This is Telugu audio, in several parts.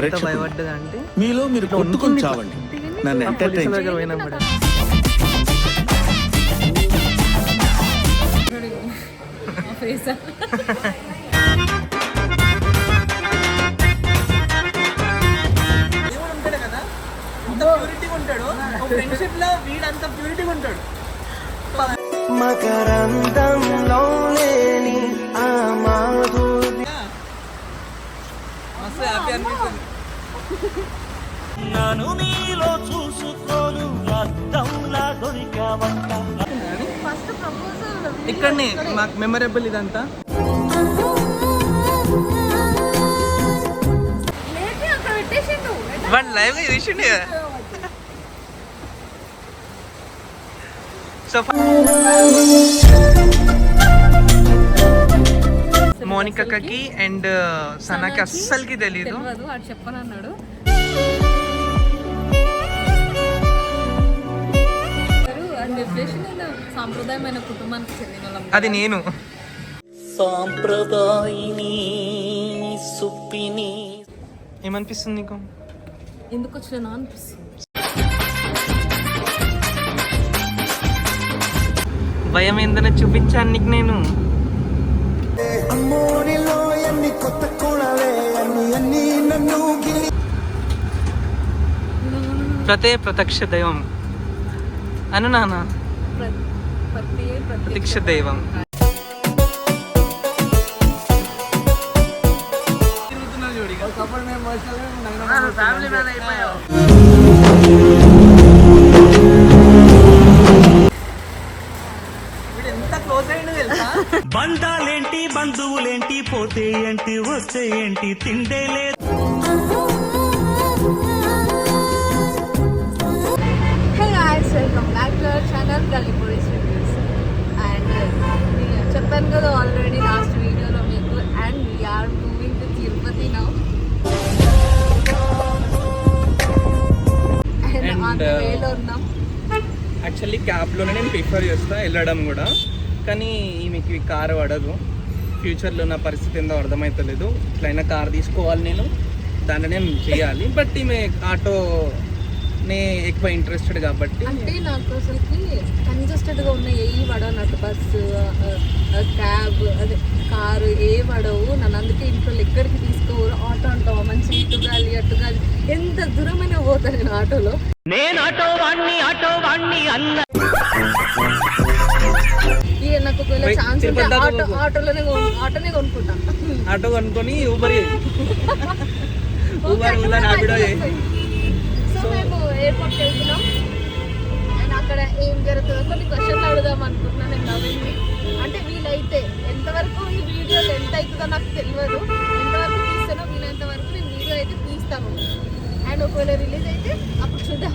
ఎంత మీలో మీరు కొట్టుకొని చావండి నన్ను ఎంటర్టైన్ దగ్గర పోయినప్పుడు ఫేస్ దేవుడు ఉంటాడు కదా. అంత ప్యూరిటీ ఉంటాడు ఫ్రెండ్షిప్లో వీడు అంత ప్యూరిటీ ఉంటాడు మకరందంలో లేని ఆ మాధుర్య మస్తు హ్యాపీ అనిపిస్తుంది. నన్ను నీలో చూసుకోను అద్దంలా దొరికావంట. ఫస్ట్ ప్రపోజల్ ఇక్కడనే మాకు మెమరబుల్ ఇదంతా. లేపి అక్కడ పెట్టేసిండు? వాడు లైవ్గా చూసిండు కదా. సో మోనికకి అండ్ సనాకి అస్సలకి తెలియదు చెప్పనన్నాడు. సాంప్రదాయమైన కుటుంబానికి చెందిన వాళ్ళం అది నేను. సాంప్రదాయిని సుప్పిని. ఏమనిపిస్తుంది నీకు? ఎందుకు వచ్చినా అనిపిస్తుంది. భయం ఏందనే చూపించాను నీకు నేను. అమ్మోనిలో ఎన్ని కొత్త కూడలే అన్ని అన్ని నన్ను గిల్లి ప్రతే ప్రత్యక్ష దైవం అను నాన్న ప్ర- ప్రతి ప్రత్యక్ష దైవం ఫ్యామిలీ మ్యాన్ అయిపోయావు బంధాలేంటి బంధువులేంటి పోతే ఏంటి వస్తే ఏంటి తిండే లేదు. Welcome back to our channel Gallipuris reviews and చెప్పాను కదా ఆల్రెడీ లాస్ట్ వీడియోలో మీకు and we're moving to Tirupati now and on the వేలో ఉన్నాం. యాక్చువల్లీ క్యాబ్లోనే నేను ప్రిఫర్ చేస్తా వెళ్ళడం కూడా. కానీ ఈమెకి కారు పడదు. ఫ్యూచర్లో నా పరిస్థితి ఏందో అర్థమవుతలేదు ఇట్లయినా కార్ తీసుకోవాలి నేను. దాన్ని నేను చేయాలి. బట్ ఈమె ఆటోనే ఎక్కువ ఇంట్రెస్టెడ్ కాబట్టి అంటే నాకు అసలుకి కంజెస్టెడ్గా ఉన్న ఏ పడవన్నట్టు బస్సు క్యాబ్ అదే కారు ఏ పడవు. నన్ను అందుకే ఇంట్లో ఎక్కడికి తీసుకోరు. ఆటో అంటావా? మంచి ఇటు గాలి అటు గాలి. ఎంత దూరమైన పోతా నేను ఆటోలో. నేను ఆటో వాణ్ణి ఆటో వాణ్ణి అన్న నాకు ఒకవేళ ఛాన్స్ ఉంటే ఆటో. ఆటోలోనే కొను- ఆటోనే కొనుక్కుంటా. ఆటో కనుక్కొని ఊబర్ ఊబర్ ఉందా రాపిడో సో మేము ఎయిర్పోర్ట్కి వెళ్తున్నాం. అండ్ అక్కడ ఏం జరుగుతుందో కొన్ని క్వశ్చన్లు అడుగుదాం అనుకుంటున్నాను నేను నవీన్ని. అంటే వీలైతే ఎంతవరకు ఈ వీడియో ఎంత అవుతుందో నాకు తెలియదు. ఎంతవరకు తీస్తానో వీలైనంత వరకు నేను వీడియో అయితే తీస్తాను. అండ్ ఒకవేళ రిలీజ్ అయితే అప్పుడు చూద్దాం.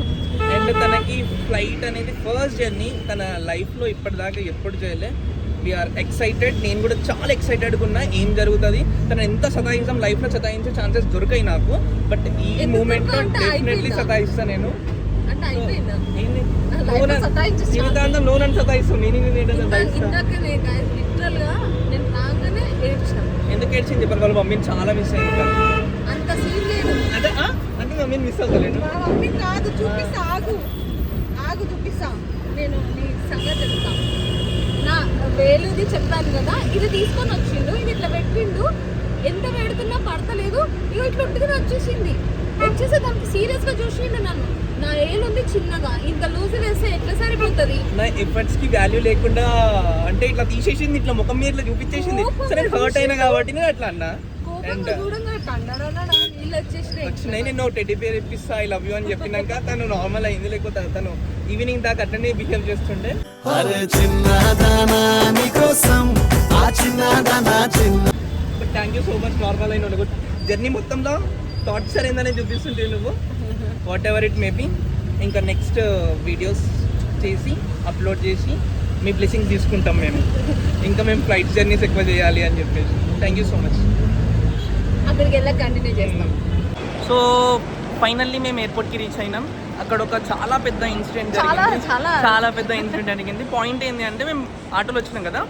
అండ్ తనకి ఫ్లైట్ అనేది ఫస్ట్ జర్నీ తన లైఫ్లో ఇప్పటిదాకా ఎప్పుడు చేయలే. వీఆర్ ఎక్సైటెడ్ నేను కూడా చాలా ఎక్సైటెడ్గా ఉన్నా. ఏం జరుగుతుంది? తను ఎంత సతాయించాం? లైఫ్లో సతాయించే ఛాన్సెస్ దొరికాయి నాకు. బట్ ఈ మూమెంట్లో డెఫినెట్లీ అయిపోయిందా? సతాయిస్తా నేను. జీవితాంతం నువ్వు నన్ను సతాయిస్తావు. నేను ఎందుకు ఏడ్చింది చెప్పాలి వాళ్ళ మమ్మీని చాలా మిస్ అయింది అంత సీన్ లేదు. అంటే మమ్మీని మిస్ మా మమ్మీ కాదు చూపిస్తా ఆగు. ఆగు చూపిస్తా. నేను నీ సంగతి చెప్తా. నా వేలుది చెప్పాను కదా ఇది తీసుకొని వచ్చిండు ఇది ఇట్లా పెట్టిండు. ఎంత పెడుతున్నా పడతలేదు. ఇక ఇట్లా ఉంటుంది వచ్చేసింది. వచ్చేసి దానికి సీరియస్గా చూసిండు నన్ను. నా ఏలు ఉంది చిన్నగా. ఇంత లూజ్ వేస్తే ఎట్లా సరిపోతుంది? నా ఎఫర్ట్స్కి వాల్యూ లేకుండా అంటే ఇట్లా తీసేసింది ఇట్లా ముఖం మీద ఇట్లా చూపించేసింది. సరే హర్ట్ అయినా కాబట్టి అట్లా అన్నా. కోపంగా చూడంగా టండడడా నీళ్ళు వచ్చేసినాయి వచ్చినాయి నేను టెడ్డీ పేరు ఇప్పిస్తా ఐ లవ్ యూ అని చెప్పినాక తను నార్మల్ అయింది. లేకపోతే తను ఈవినింగ్ దాకా అట్లనే బిహేవ్ చేస్తుండే. Thank you so much normal అయిన జర్నీ మొత్తంలో టార్చర్ ఏందనే చూపిస్తుంటే నువ్వు? వాట్ ఎవర్ ఇట్ మేబీ ఇంకా నెక్స్ట్ వీడియోస్ చేసి అప్లోడ్ చేసి మీ బ్లెస్సింగ్ తీసుకుంటాం మేము. ఇంకా మేము ఫ్లైట్ జర్నీస్ ఎక్కువ చేయాలి అని చెప్పేసి. థ్యాంక్ యూ సో మచ్ అక్కడికి వెళ్ళి కంటిన్యూ చేస్తాం. సో ఫైనల్లీ మేము ఎయిర్పోర్ట్కి రీచ్ అయినాం. అక్కడ ఒక చాలా పెద్ద ఇన్సిడెంట్ చాలా- జరిగింది. చాలా- పెద్ద ఇన్సిడెంట్ జరిగింది. పాయింట్ ఏంటి అంటే మేము ఆటోలో వచ్చినాం కదా.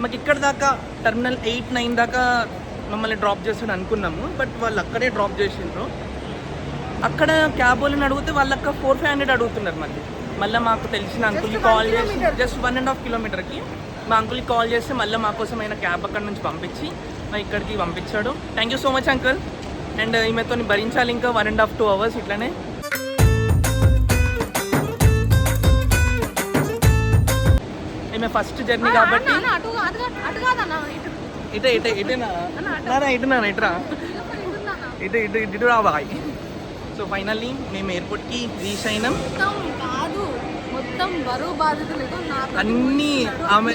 మాకు ఇక్కడ దాకా టర్మినల్ ఎయిట్ నైన్ దాకా మమ్మల్ని డ్రాప్ చేస్తాడు అనుకున్నాము. బట్ వాళ్ళు అక్కడే డ్రాప్ చేసిండ్రు. అక్కడ క్యాబ్ వాళ్ళని అడిగితే వాళ్ళక్క ఫోర్ ఫైవ్ హండ్రెడ్ అడుగుతున్నారు మళ్ళీ. మళ్ళీ మాకు తెలిసిన అంకుల్కి కాల్ చేసి. జస్ట్ వన్ అండ్ హాఫ్ కిలోమీటర్కి మా అంకుల్కి కాల్ చేస్తే మళ్ళీ మా కోసం అయిన క్యాబ్ అక్కడ నుంచి పంపించి మా ఇక్కడికి పంపించాడు. Thank you so much uncle and ఈమెతో భరించాలి ఇంకా one and half to hours ఇట్లానే. ఈమె ఫస్ట్ జర్నీ కాబట్టి అన్న, ఇటు. ఇటే ఇటే ఇటేనా నానా ఇటునా ఇటురా ఇటున్నానా? ఇటు ఇటు ఇటు ఇటు రా బాయ్. సో ఫైనల్లీ మేము ఎయిర్పోర్ట్కి రీచ్ అయినాం. కాదు. మొత్తం బరువు అన్నీ ఆమె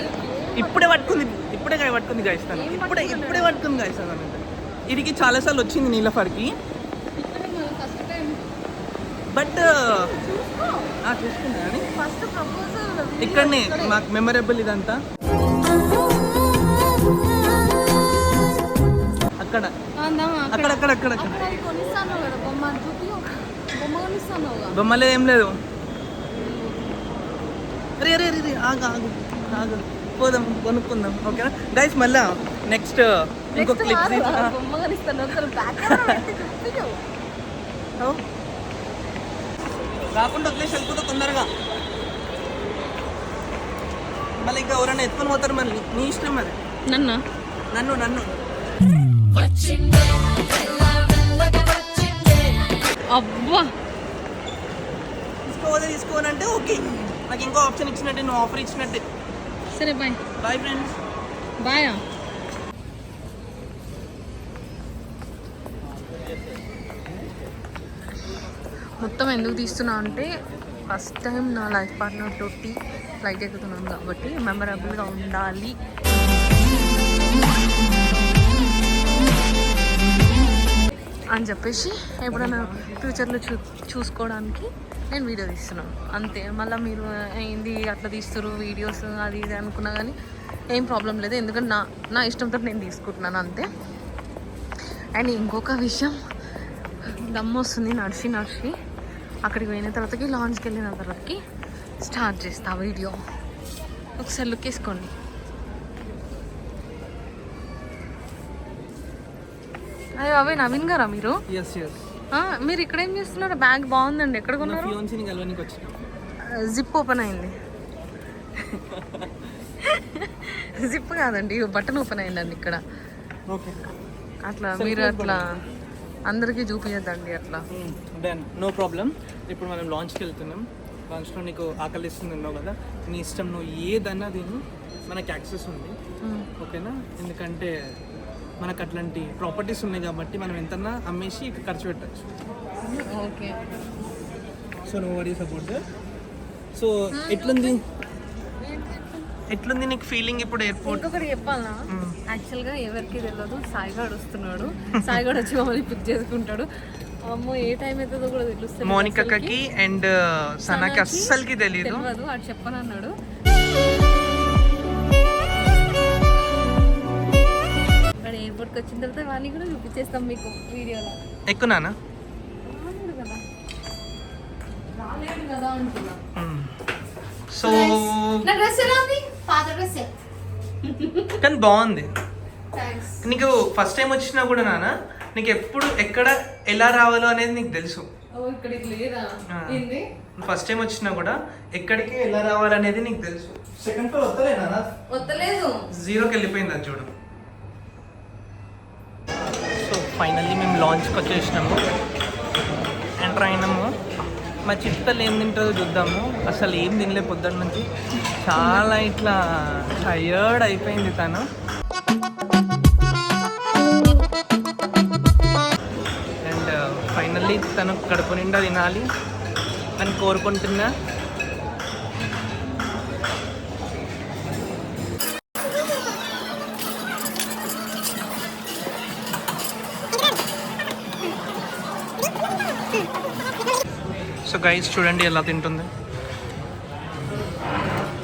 ఇప్పుడే పట్టుకుంది ఇప్పుడే పట్టుకుంది గాయస్తాను ఇప్పుడే ఇప్పుడే పట్టుకుంది గాయస్తాను ఇదికి చాలాసార్లు వచ్చింది నీలఫర్కి బట్ కానీ. ఫస్ట్ ప్రపోజల్ ఇక్కడనే మాకు మెమరబుల్ ఇదంతా. అక్కడ. అక్కడ. అక్కడ అక్కడ బొమ్మలే ఏం లేదు. అరే అరే అరే ఆగు ఆగు ఆగు. పోదాం కొనుక్కుందాం ఓకేనా? గైస్ మళ్ళా నెక్స్ట్ ఇంకో క్లిప్ రాకుండా వదిలేసి వెళ్ళిపోతా తొందరగా. మళ్ళీ ఇంకా ఎవరైనా ఎత్తుకొని పోతారు మళ్ళీ నీ ఇష్టం మరి. నన్ను? నన్ను నన్ను. అబ్బా. తీసుకోవదే తీసుకోవాలంటే ఓకే. నాకు ఇంకో ఆప్షన్ ఇచ్చినట్టే నువ్వు ఆఫర్ ఇచ్చినట్టే. సరే బాయ్ బాయ్ ఫ్రెండ్స్ బాయ్ మొత్తం ఎందుకు తీస్తున్నా అంటే ఫస్ట్ టైం నా లైఫ్ పార్ట్నర్ తోటి ఫ్లైట్ ఎక్కుతున్నాను కాబట్టి మెమరబుల్గా ఉండాలి. అని చెప్పేసి ఎప్పుడైనా ఫ్యూచర్లో చూ చూసుకోవడానికి నేను వీడియో తీస్తున్నాను. అంతే మళ్ళీ మీరు ఏంది అట్లా తీస్తారు వీడియోస్ అది ఇది అనుకున్నా కానీ ఏం ప్రాబ్లం లేదు. ఎందుకంటే నా నా ఇష్టంతో నేను తీసుకుంటున్నాను అంతే. అండ్ ఇంకొక విషయం దమ్ము వస్తుంది నడిచి నడిచి. అక్కడికి పోయిన తర్వాతకి లాంచ్కి వెళ్ళిన తర్వాతకి స్టార్ట్ చేస్తా వీడియో ఒకసారి లుక్ వేసుకోండి. అయ్యో అవే నవీన్ గారా మీరు? మీరు ఇక్కడ ఏం చేస్తున్నారు? బ్యాగ్ బాగుందండి. ఎక్కడ కొన్నారు? జిప్ ఓపెన్ అయింది. జిప్ కాదండి బటన్ ఓపెన్ అయిందండి ఇక్కడ. ఓకే అట్లా మీరు అట్లా అందరికీ చూపించద్దండి అట్లా. Done no problem. ఇప్పుడు మనం లాంచ్కి వెళ్తున్నాం. లాంచ్లో నీకు ఆకలిస్తుంది ఉన్నావు కదా. నీ ఇష్టం నువ్వు ఏదన్నా తిను. మనకి యాక్సెస్ ఉంది. ఓకేనా? ఎందుకంటే మనకు అట్లాంటి ప్రాపర్టీస్ ఉన్నాయి కాబట్టి మనం ఎంతన్నా అమ్మేసి ఇక ఖర్చు పెట్టచ్చు. Okay. So no worries about so ఎట్లుంది? ఎట్లుంది నీకు ఫీలింగ్ ఇప్పుడు ఎయిర్పోర్ట్ ఇంకొకటి చెప్పాలా యాక్చువల్గా ఎవరికి తెలియదు సాయిగాడు వస్తున్నాడు. సాయిగాడు వచ్చి మమ్మల్ని పిక్ చేసుకుంటాడు. అమ్మో ఏ టైం అవుతుందో కూడా తెలుస్తుంది మోనికకి అండ్ సనాకి అస్సలకి తెలియదు తెలియదు అటు చెప్పనన్నాడు. ఎయిర్పోర్ట్కి వచ్చిన తర్వాత వాడిని కూడా చూపించేస్తాం మీకు వీడియోలో. ఎక్కునానా రాలేడు కదా. అంటున్నా. సో నా డ్రెస్ ఎలా ఉంది? డ్రెస్ కానీ బాగుంది. నీకు ఫస్ట్ టైం వచ్చినా కూడా నాన్న నీకు ఎప్పుడు ఎక్కడ ఎలా రావాలో అనేది నీకు తెలుసు. ఫస్ట్ టైం వచ్చినా కూడా ఎక్కడికి ఎలా రావాలనేది నీకు తెలుసు. సెకండ్ ఫ్లోర్ వస్తలే నాన్న. వద్దలేదు జీరోకి వెళ్ళిపోయింది అది చూడు. సో ఫైనల్లీ మేము లాంచ్కి వచ్చేసినాము. ఎంటర్ అయినాము. మా చిత్తలు ఏం తింటుందో చూద్దాము. అసలు ఏం తినలే పొద్దున్న నుంచి. చాలా ఇట్లా టయర్డ్ అయిపోయింది తను. అండ్ ఫైనల్లీ uh, తను కడుపు నిండా తినాలి అని కోరుకుంటున్నా. సో గైస్ చూడండి ఎలా తింటుంది.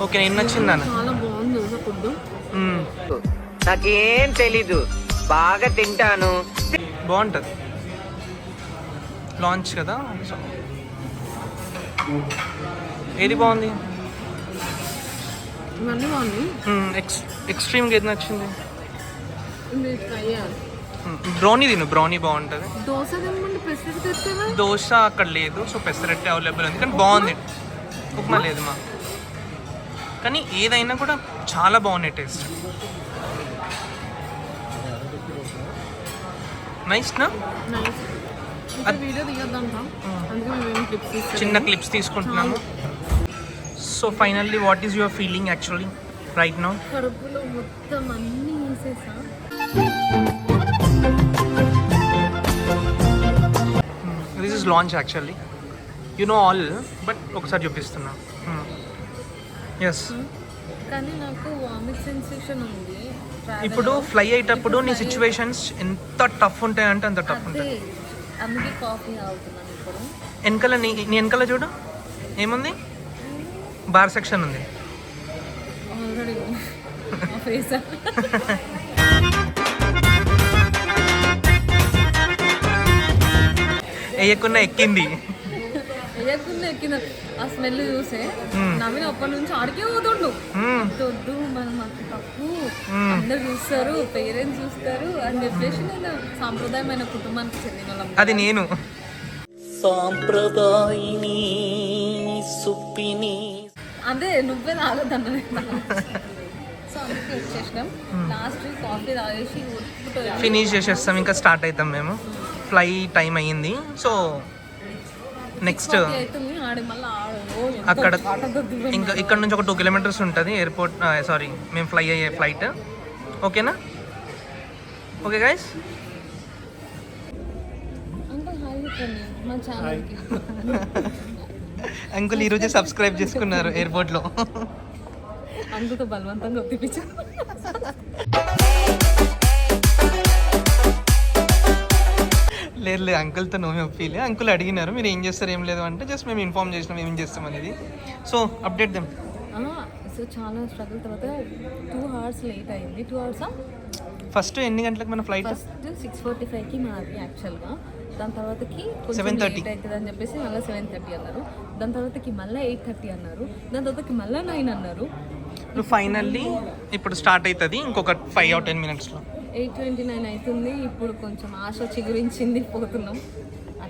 ఓకే ఏం నచ్చింది నాన్న. చాలా బాగుంది ఫుడ్ మ్మ్. నాకేం తెలీదు. బాగా తింటాను. బాగుంటుంది. లాంచ్ కదా సో ఏది బాగుంది? ఎక్స్ ఎక్స్ట్రీమ్గా ఏది నచ్చింది? బ్రౌనీ తిను బ్రౌనీ బాగుంటుంది. దోశ అక్కడ లేదు సో పెసరట్టే అవైలబుల్ ఉంది. కానీ బాగుంది. ఉప్మా లేదు మా కానీ ఏదైనా కూడా చాలా బాగున్నాయి టేస్ట్. నైస్ నా? తీస్తాం చిన్న క్లిప్స్ తీసుకుంటున్నాము. So finally what is your feeling actually right now కడుపులో మొత్తం అన్నీ వేసేసా. Lunch actually you know all but ఒకసారి చూపిస్తున్నా. Hmm. ఎస్ కానీ నాకు వామిట్ సెన్సేషన్ ఉంది. ఇప్పుడు. ఫ్లై అయ్యేటప్పుడు నీ సిచ్యువేషన్స్ ఎంత టఫ్ ఉంటాయంటే అంత టఫ్ ఉంటాయి. అందుకే కాఫీ తాగుతున్నాను ఇప్పుడు. వెనకాల నీ నీ వెనకాల చూడు. ఏముంది? బార్ సెక్షన్ ఉంది. ఆల్రెడీ ఫేస్ వేయకుండా ఎక్కింది. వేయకుండా ఎక్కిన ఆ స్మెల్ చూసే. నవ్విన అప్పటి నుంచి ఆడికే పోతుండు. వద్దు మనం మాకు తప్పు. అందరు చూస్తారు పేరెంట్స్ చూస్తారు అని చెప్పేసి నేను సాంప్రదాయమైన కుటుంబానికి చెందిన అది నేను. సాంప్రదాయిని సుప్పిని. అదే నువ్వే తాగొద్దన్న సో అందుకే వచ్చేసినాం. లాస్ట్ కాఫీ తాగేసి. ఫినిష్ చేసేస్తాం ఇంకా స్టార్ట్ అవుతాం మేము. ఫ్లై టైం అయ్యింది. సో నెక్స్ట్ అక్కడ ఇంకా ఇక్కడ నుంచి ఒక టూ కిలోమీటర్స్ ఉంటుంది ఎయిర్పోర్ట్ సారీ మేము ఫ్లై అయ్యే ఫ్లైట్. ఓకేనా? ఓకే గైస్ అంకుల్ ఈరోజు సబ్స్క్రైబ్ చేసుకున్నారు ఎయిర్పోర్ట్లో. అంకుల్తో బలవంతంగా ఒప్పించు లేదు లేదు అంకుల్తో నో ఒప్పిలే అంకుల్ అడిగినారు మీరు ఏం చేస్తారు ఏం లేదు అంటే జస్ట్ మేము ఇన్ఫామ్ చేసినాం ఏం చేస్తాం అనేది. సో అప్డేట్ దెమ్ సో చాలా స్ట్రగుల్ తర్వాత టూ అవర్స్ లేట్ అయింది. టూ అవర్సా ఫస్ట్ ఎన్ని గంటలకు మన ఫ్లైట్ ఫస్ట్ సిక్స్ ఫార్టీ ఫైవ్కి మాది యాక్చువల్గా దాని తర్వాతకి 7:30. లేట్ అవుతుంది అని చెప్పేసి మళ్ళీ సెవెన్ థర్టీ అన్నారు. దాని తర్వాతకి మళ్ళీ ఎయిట్ థర్టీ అన్నారు. దాని తర్వాతకి మళ్ళీ నైన్ అన్నారు. ఫైనల్లీ ఇప్పుడు స్టార్ట్ అవుతుంది ఇంకొక ఫైవ్ ఆర్ టెన్ మినిట్స్లో ఎయిట్ ట్వంటీ నైన్ అవుతుంది. ఇప్పుడు కొంచెం ఆశ చిగురించింది పోతున్నాం.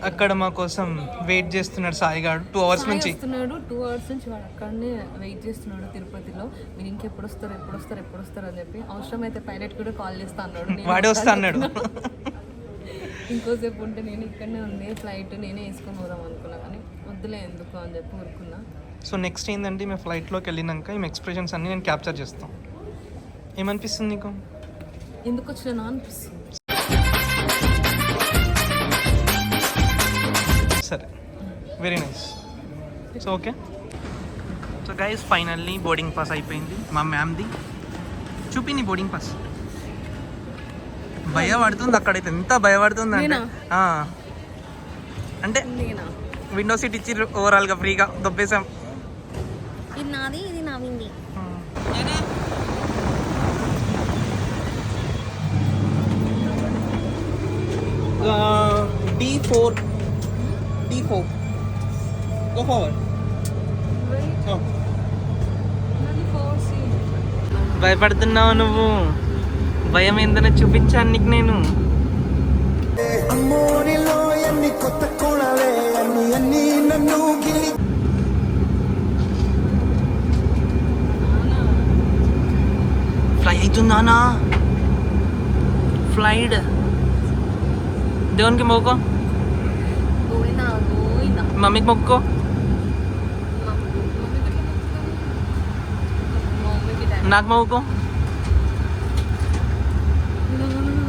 అక్కడ మా కోసం వెయిట్ చేస్తున్నాడు సాయిగాడు. టూ అవర్స్ సాయి నుంచి. వస్తున్నాడు టూ అవర్స్ నుంచి వాడు అక్కడనే వెయిట్ చేస్తున్నాడు తిరుపతిలో. మీరు ఇంకెప్పుడు వస్తారు ఎప్పుడు వస్తారు ఎప్పుడు వస్తారు అని చెప్పి. అవసరమైతే పైలట్ కూడా కాల్ చేస్తా అన్నాడు. నేను వాడే వస్తా అన్నాడు. ఇంకోసేపు ఉంటే నేను ఇక్కడనే ఉంది ఫ్లైట్ నేనే వేసుకొని పోదాం అనుకున్నా కానీ వద్దులే ఎందుకు అని చెప్పి ఊరుకున్నా. సో నెక్స్ట్ ఏంటంటే మేము ఫ్లైట్లోకి వెళ్ళినాక ఈ ఎక్స్ప్రెషన్స్ అన్ని నేను క్యాప్చర్ చేస్తాం. ఏమనిపిస్తుంది నీకు? ఎందుకు వచ్చినా అనిపిస్తుంది. సరే. Very nice so okay so guys finally boarding pass అయిపోయింది. మా మ్యామ్ది చూపింది బోర్డింగ్ పాస్ భయపడుతుంది అక్కడైతే. ఎంత భయపడుతుంది అంటే అంటే విండో సీట్ ఇచ్చి ఓవరాల్గా ఫ్రీగా దొబ్బేసాం ఇది నాది ఇది నా 4 D4 go forward. భయపడుతున్నావు నువ్వు? భయం ఏందని చూపించాను నీకు నేను. ఫ్లై అవుతుందానా ఫ్లైడ్ దేవునికి మోకో మొక్కో మమ్మీకి టైం నాకు మొక్కో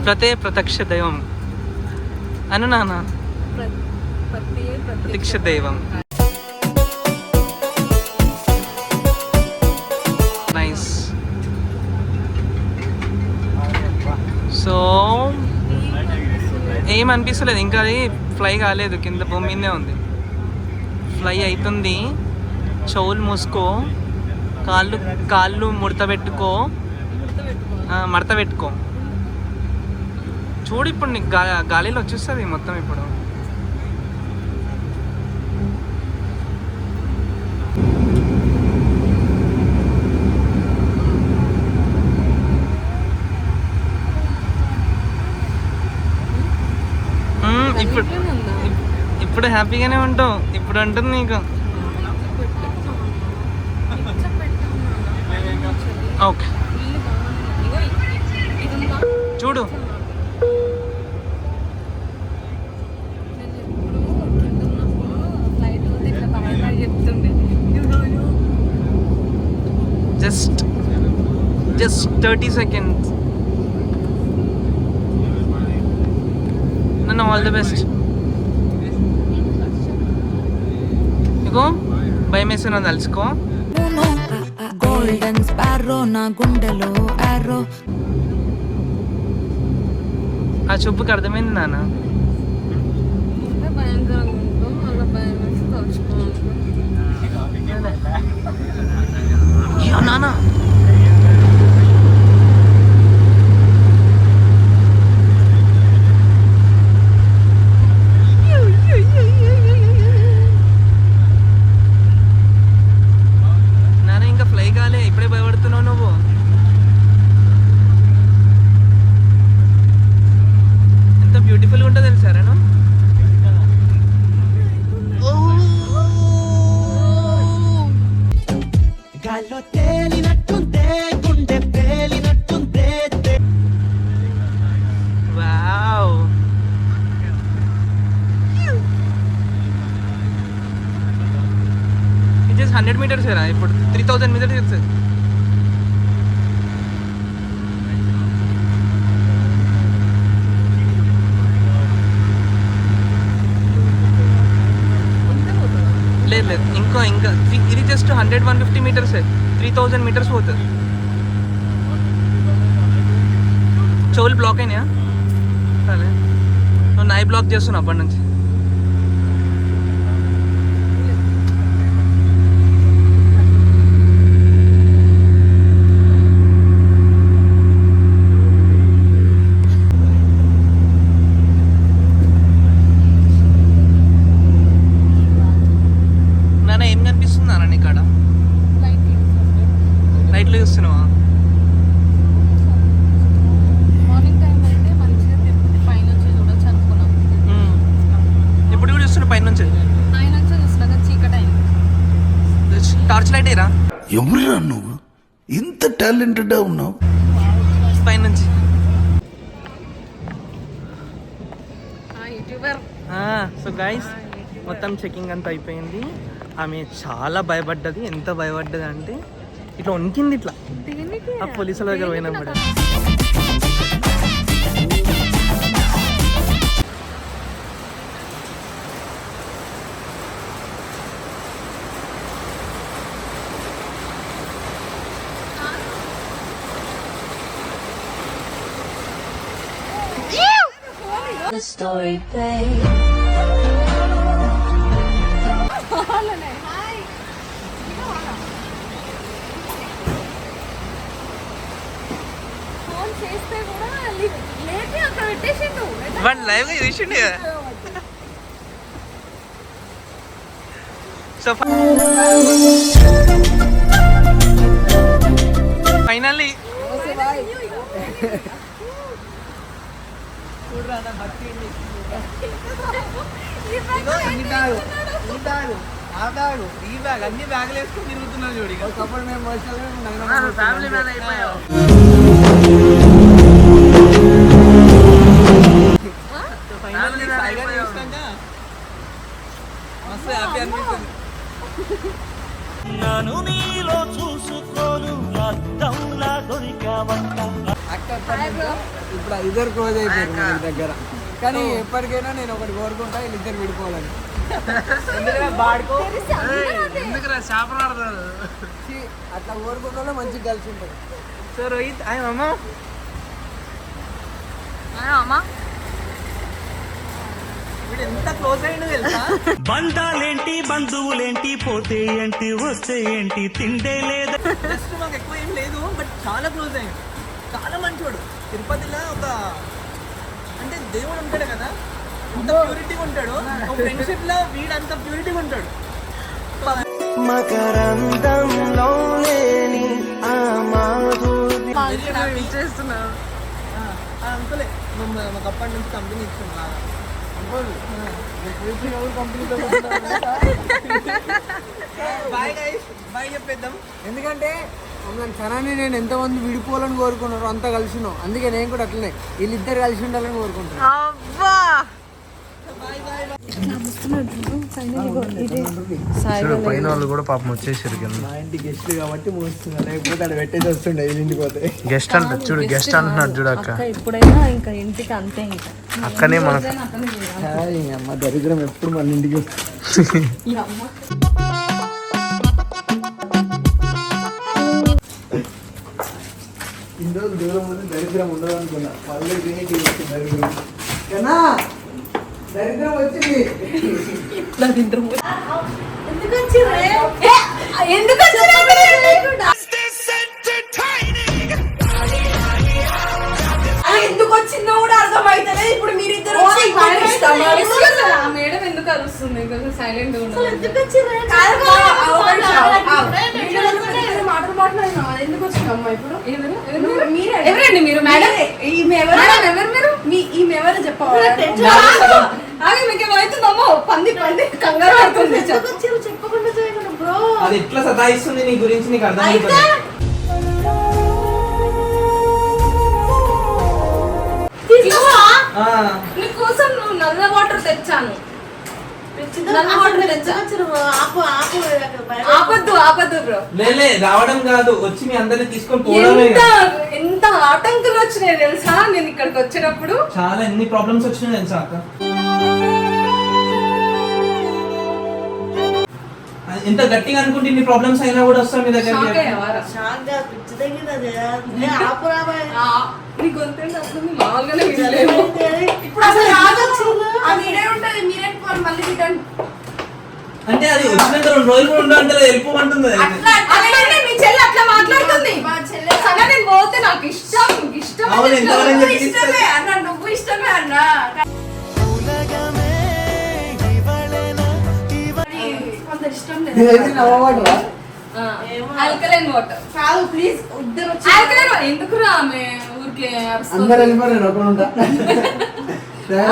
ప్రతే ప్రత్యక్ష దైవం అను ప్రతి ప్రత్యక్ష దైవం నైస్ సో ఏం అనిపిస్తలేదు ఇంకా అది ఫ్లై కాలేదు కింద భూమి మీదే ఉంది ఫ్లై అవుతుంది చెవులు మూసుకో. కాళ్ళు కాళ్ళు ముడత పెట్టుకో. మడత పెట్టుకో. చూడు ఇప్పుడు నీకు గా గాలిలో వచ్చేస్తుంది మొత్తం ఇప్పుడు. ఇప్పుడు ఎప్పుడు హ్యాపీగానే ఉంటావు. ఇప్పుడు ఉంటుంది నీకు. ఓకే. చూడు. ఫ్లైట్ చెప్తుండే జస్ట్ జస్ట్ థర్టీ సెకండ్స్. నన్ను ఆల్ ది బెస్ట్. ఇగో భయం వేస్తున్నా తెలుసుకో గోల్డెన్ స్పారో నా గుండెలో ఆ చూపుకి అర్థమైంది నాన్న. మీటర్స్ రా ఇప్పుడు త్రీ థౌజండ్ మీటర్స్ ఇస్తుంది లేదు లేదు. ఇంకా ఇంకా. ఇది- ఇది just hundred one fifty metres three thousand metres పోతుంది. చెవులు బ్లాక్ అయినాయా? సరే. నువ్వు నై బ్లాక్ చేస్తున్నావు అప్పటి నుంచి నాన్న ఏం కనిపిస్తుంది నాన్న నీకు కాడ లైట్లు చూస్తున్నావా మార్నింగ్ టైం అయితే మంచిగా తిరుపతి పైన వచ్చి చూడొచ్చు అనుకున్నాం. మ్మ్. ఇప్పుడు కూడా చూస్తున్నా పైన నుంచి ఆయన వచ్చి చూసినాక చీకటి అయింది. టార్చ్ లైట్ అయ్యరా ఎవరురా నువ్వు? ఇంత టాలెంటెడ్ ఉన్నావు. పైన నుంచి యూట్యూబర్. సో గైస్ మొత్తం చెకింగ్ అంతా అయిపోయింది. ఆమె చాలా భయపడ్డది. ఎంత భయపడ్డది అంటే ఇట్లా వణికింది ఇట్లా. ఆ పోలీసుల దగ్గర పోయినప్పుడు The story, babe. చేస్తే కూడా లేపి అక్కడ పెట్టేసిండు. వాడు లైవ్గా చూసిండు కదా. సో ఫైనల్లీ అన్ని బ్యాగులు వేసుకుని తిరుగుతున్నావు చూడు ఒకప్పుడు మేము ఫ్యామిలీ మ్యాన్ అయిపోయావు కానీ ఎప్పటికైనా నేను ఒకటి కోరుకుంటా వీళ్ళిద్దరు విడిపోవాలని. అట్లా వాళ్ళు మంచిగా కలిసి ఉంటారు. సో రోహిత్ ఆయన అమ్మ అమ్మా వీడు ఎంత క్లోజ్ అయ్యిందో తెలుసా? బంధాలేంటి బంధువులేంటి పోతే ఏంటి వస్తే ఏంటి తిండే లేదా? జస్ట్ మాకు ఎక్కువ ఏం లేదు బట్ చాలా క్లోజ్ అయ్యాడు. చాలా మంచోడు. తిరుపతిలో ఒక దేవుడు ఉంటాడు కదా. అంత ప్యూరిటీగా ఉంటాడు. ఒక ఫ్రెండ్షిప్లో వీడు అంత ప్యూరిటీగా ఉంటాడు. మకరందంలో లేని ఆ మాధురి. చేస్తున్నారు? అంతలే మాకు అప్పటి నుంచి కంపెనీ బాగా బాయ్ గైస్ బాయ్ చెప్పేద్దాం. ఎందుకంటే సనాన్ని నేను ఎంతమంది విడిపోవాలని కోరుకున్నారో అంత కలిసినాం. అందుకే నేను కూడా అట్లనే వీళ్ళిద్దరు కలిసి ఉండాలని కోరుకుంటున్నాను అబ్బా! పైన వాళ్ళు కూడా పాపం వచ్చేసారు కింద. మా ఇంటి గెస్ట్ కాబట్టి మోస్తున్నా లేకపోతే అక్కడ పెట్టేసి వస్తుండే వీళ్ళింటికి పోతే. గెస్ట్ అంట చూడు గెస్ట్ అంటున్నాడు చూడు అక్క. ఇప్పుడైనా ఇంకా ఇంటికి అంతే ఇంకా. అక్కనే మనకు అమ్మ దరిద్రం ఎప్పుడు మన ఇంటికి వస్తుంది. ఇన్ని రోజులు దూరం ఉంది దరిద్రం ఉండదు అనుకున్నా మళ్ళీ ఇదేంటి వచ్చింది దరిద్రం. కన్నా దరిద్రం వచ్చింది? ఏ, ఎందుకు వచ్చిందో కూడా అర్థమైతలే. ఇప్పుడు మీరిద్దరు? మేడం ఎందుకు అరుస్తుంది? కొంచెం సైలెంట్ ఎందుకు? మాటలు మాట్లాడినా ఎందుకు వచ్చిన అమ్మ ఇప్పుడు? ఎవరండి మీరు? మేడం? ఈమె ఎవరు? మేడం ఎవరు మీరు? మీ ఈమె ఎవరు చెప్పవాలి ఆగి మీకు ఏమవుతుందమ్మో పంది పంది కంగారు పడుతుంది? చెప్పకుండా బ్రో. అది ఎట్లా సతాయిస్తుంది నీ గురించి నీకు అర్థం? నీకోసం నువ్వు నల్ల వాటర్ తెచ్చాను. ఆపద్దు ఆపద్దు బ్రో. లేలే రావడం కాదు. వచ్చి మీ అందరిని తీసుకొని పోవడమే ఎంత ఎంత ఆటంకులు వచ్చినాయి తెలుసా? నేను ఇక్కడికి వచ్చినప్పుడు. చాలా ఎన్ని ప్రాబ్లమ్స్ వచ్చినాయి తెలుసా అక్క? ఎంత గట్టిగా అనుకుంటే ఇన్ని ప్రాబ్లమ్స్ అయినా కూడా వస్తాం మీ దగ్గర అది నీ గొంతేంటి అసలు నీ మామూలుగానే వినలేము ఇప్పుడు అసలు రాగొచ్చింది ఆ మీరే ఉంటది. మీరే మళ్ళీ రిటర్న్. అంటే అది వచ్చినంత రెండు రోజులు కూడా ఉండవు అంటే వెళ్ళిపోమంటుంది అది. అట్లనే మీ చెల్లి అట్లా మాట్లాడుతుంది. సరే నేను పోతే నాకు ఇష్టం ఇష్టం అవును, ఎంతవరకు నువ్వు చెప్పి ఇష్టమే. అన్న నువ్వు ఇష్టమే అన్న. కొందరు ఇష్టం నేనైతే నవ్వబడరా ఆల్కలైన్ వాటర్. కాదు ప్లీజ్ ఇద్దరు వచ్చి ఆల్కలైన్ ఎందుకు రా ఆమె? ఊరికే అరుస్తుంది? అందరు వెళ్ళిపోయి నేను ఒకడు ఉంటా.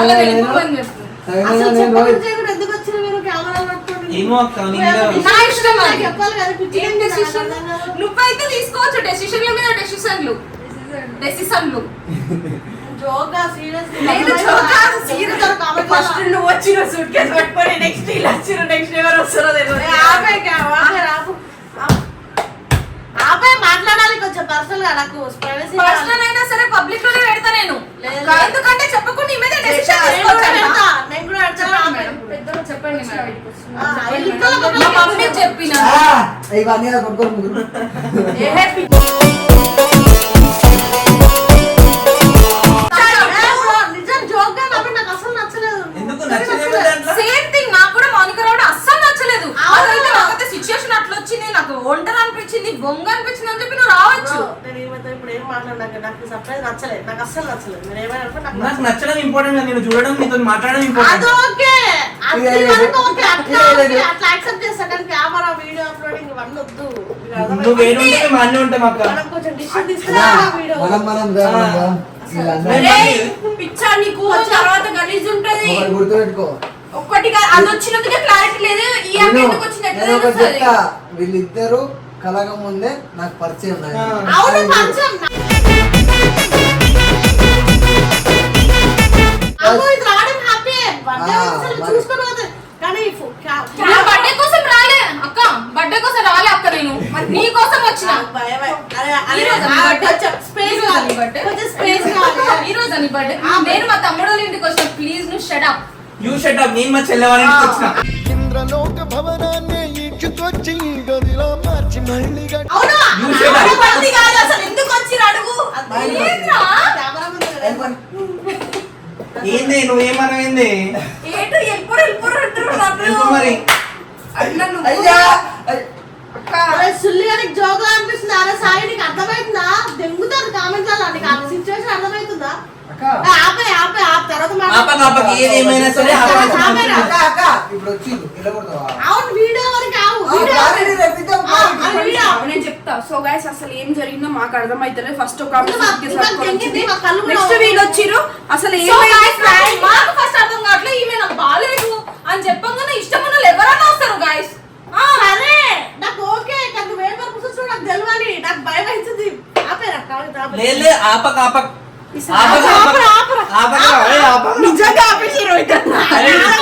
అలా వెళ్ళిపోమని చెప్పు అసలు నేను చెప్పకుండా రోజు చేయకుండా ఎందుకు వచ్చిర్రు మీరు కెమెరా పట్టుకొని? ఏమో అక్క నీ మీద నా ఇష్టం అది. చెప్పాలి కదా పిచ్చి డెసిషన్ నువ్వైతే తీసుకోవచ్చు డెసిషన్ల మీద డెసిషన్లు డెసిషన్లు జోగా సీరియస్. లేదు ఫస్ట్ నువ్వు వచ్చిన సూట్ కేసు పట్టుకొని నెక్స్ట్ ఇలా వచ్చిన నెక్స్ట్ ఎవరు వస్తారో తెలియదు. ఆపే ఆపు. ఆపే మాట్లాడాలి కొంచెం పర్సనల్గా నాకు ప్రైవసీ పర్సనల్ అయినా సరే పబ్లిక్లోనే పెడతా నేను. ఎందుకంటే చెప్పకుండా నీ మీద డెసిషన్ నేను కూడా పెడతా. నేను కూడా. పెద్దలు చెప్పండి మా మమ్మీ చెప్పిన. ఇవన్నీ ముగ్గురు. నాకు సర్ప్రైజ్ నచ్చలేదు. నాకు అస్సలు నచ్చలేదు. మీరు ఏమైనా అనుకో, నాకు నాకు నచ్చలేదు. నచ్చడం ఇంపార్టెంట్ నేను చూడడం నీతో మాట్లాడడం అది ఇంపార్టెంట్ ఓకే. అది వరకు ఓకే. అట్లా ఇది ఓకే. ఇది. అట్లా యాక్సెప్ట్ చేస్తా కానీ కెమెరా వీడియో అప్లోడింగ్ ఇవన్నీ వద్దు. మీకు అర్థమైందా? నువ్వు వేడి ఉంటే మేము అన్నీ ఉంటాం అక్క. మనం కొంచెం తీసుకురా వీడియో మనం మనం రా, వీళ్ళందరూ ఏయ్, పిచ్చా నీకు తర్వాత గలీజ్ ఉంటది. ఒకటి గుర్తుపెట్టుకో. ఒక్కటిగా అది వచ్చినందుకే క్లారిటీ లేదు. ఈ అమ్మ నేను ఎందుకు వచ్చింది ఎట్లా నేను ఒకటి తెలుస్తుంది? చెప్తా. వీళ్ళిద్దరు కలగ ముందే నాకు పరిచయం ఆ. అవును పంచం బర్త్డే బర్త్డే కోసం రాలే. అక్క బర్త్డే కోసం రాలే అక్క నేను. మరి నీ కోసం వచ్చిన. ఈ రోజా నీ బర్త్డే? నేను మా తమ్ముడు వాళ్ళ ఇంటికి వచ్చిన. ప్లీజ్ నువ్వు shut up you shut up నేను మా చెల్లెవాళ్ళకి వచ్చిన. ఇంద్రలోక భవనాన్ని ఈడ్చుకొచ్చి గదిలో మార్చి మళ్ళీ అవునా? ఎందుకు వచ్చి అడుగు? ముందు వెళ్ళిపోండి. ఏంది ఏంటో ఎప్పుడు మరి? అట్లా నువ్వు అయ్యా! అయ్- అక్క! అరే సుల్లి గారికి జోకులు అనిపిస్తుంది? అరే సాయి నీకు అర్థమవుతుందా? దెంగుతారు కామెంట్లలో నీకు ఆ సిచ్యువేషన్ అర్థమవుతుందా? అక్క. ఏ, ఆపే ఆపే ఆపే తర్వాత ఆపక మాట్లాడు. ఆపక ఏది ఏమైనా సరే ఇప్పుడు వచ్చి వెళ్ళకూడదు. అవును వీడియో వరకు ఆవు వీడియో ఆ, ఆ వీడియో నేను చెప్తా. సో గైస్ అసలు ఏం జరిగిందో మాకు అర్థమైతలేదు. ఫస్ట్ ఒక నెక్స్ట్ వీళ్ళు వచ్చిర్రు. అసలు? మాకు ఫస్ట్ అర్థం కావట్లేదు. ఈమె అని చెప్పంగానే ఇష్టం ఉన్న వాళ్ళు ఎవరైనా వస్తారు గాయస్ సరే. నాకు ఓకే. వరకు చూసి నాకు తెలియాలి నాకు భయం అవుతుంది ఆపేరా ఆపక ఆపక. నిజంగా ఆపేసి రోహిత్ అన్న. అరే